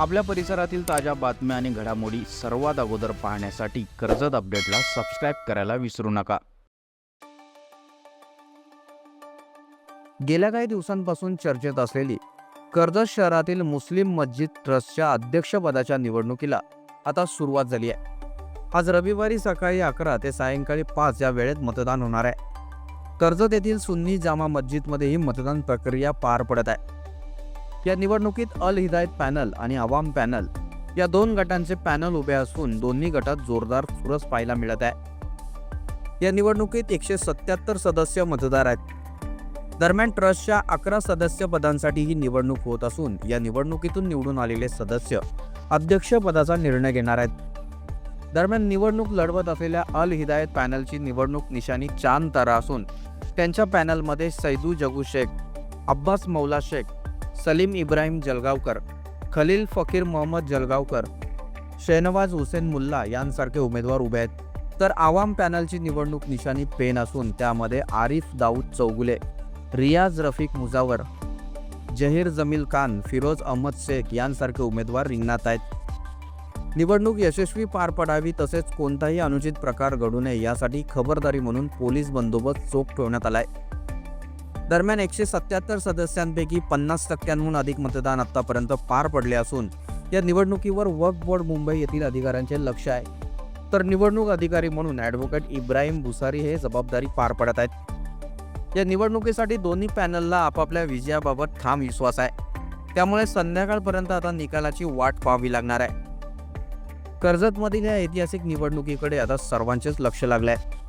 आपल्या परिसरातील ताज्या बातम्या आणि घडामोडी सर्वात अगोदर पाहण्यासाठी कर्जत अपडेटला सबस्क्राईब करायला विसरू नका. गेल्या काही दिवसांपासून चर्चेत असलेली कर्जत शहरातील मुस्लिम मस्जिद ट्रस्टच्या अध्यक्षपदाच्या निवडणुकीला आता सुरुवात झाली आहे. आज रविवारी सकाळी अकरा ते सायंकाळी पाच या वेळेत मतदान होणार आहे. कर्जत येथील सुन्नी जामा मस्जिदमध्येही मतदान प्रक्रिया पार पडत आहे. या निवडणुकीत अल हिदायत पॅनल आणि अवाम पॅनल या दोन गटांचे पॅनल उभे असून दोन्ही गटात जोरदार चुरस पाहायला मिळत आहे. या निवडणुकीत एकशे सत्याहत्तर सदस्य मतदार आहेत. दरम्यान ट्रस्टच्या अकरा सदस्य पदांसाठी ही निवडणूक होत असून या निवडणुकीतून निवडून आलेले सदस्य अध्यक्षपदाचा निर्णय घेणार आहेत. दरम्यान निवडणूक लढवत असलेल्या अल हिदायत पॅनलची निवडणूक निशाणी चांद तारा असून त्यांच्या पॅनलमध्ये सैदू जगू शेख अब्बास मौला शेख सलीम इब्राहिम जलगावकर खलील फकीर मोहम्मद जलगावकर शेहनवाज हुसेन मुल्ला यांसारखे उमेदवार उभे आहेत. तर आवाम पॅनलची निवडणूक निशाणी पेन असून त्यामध्ये आरिफ दाऊद चौगुले रियाज रफिक मुजावर जहीर जमील खान फिरोज अहमद शेख यांसारखे उमेदवार रिंगणात आहेत. निवडणूक यशस्वी पार पडावी तसेच कोणताही अनुचित प्रकार घडू नये यासाठी खबरदारी म्हणून पोलीस बंदोबस्त चोख ठेवण्यात आला आहे दरम्यान एकशे सत्याहत्तर सदस्यांपैकी पन्नास टक्क्यांहून अधिक मतदान आतापर्यंत पार पडले असून या निवडणुकीवर वक्फ बोर्ड मुंबई येथील अधिकाऱ्यांचे लक्ष आहे. तर निवडणूक अधिकारी म्हणून ॲडव्होकेट इब्राहिम भुसारी हे जबाबदारी पार पडत आहेत. या निवडणुकीसाठी दोन्ही पॅनलला आपापल्या विजयाबाबत ठाम विश्वास आहे. त्यामुळे संध्याकाळपर्यंत आता निकालाची वाट पाहावी लागणार आहे. कर्जतमधील या ऐतिहासिक निवडणुकीकडे आता सर्वांचेच लक्ष लागले आहे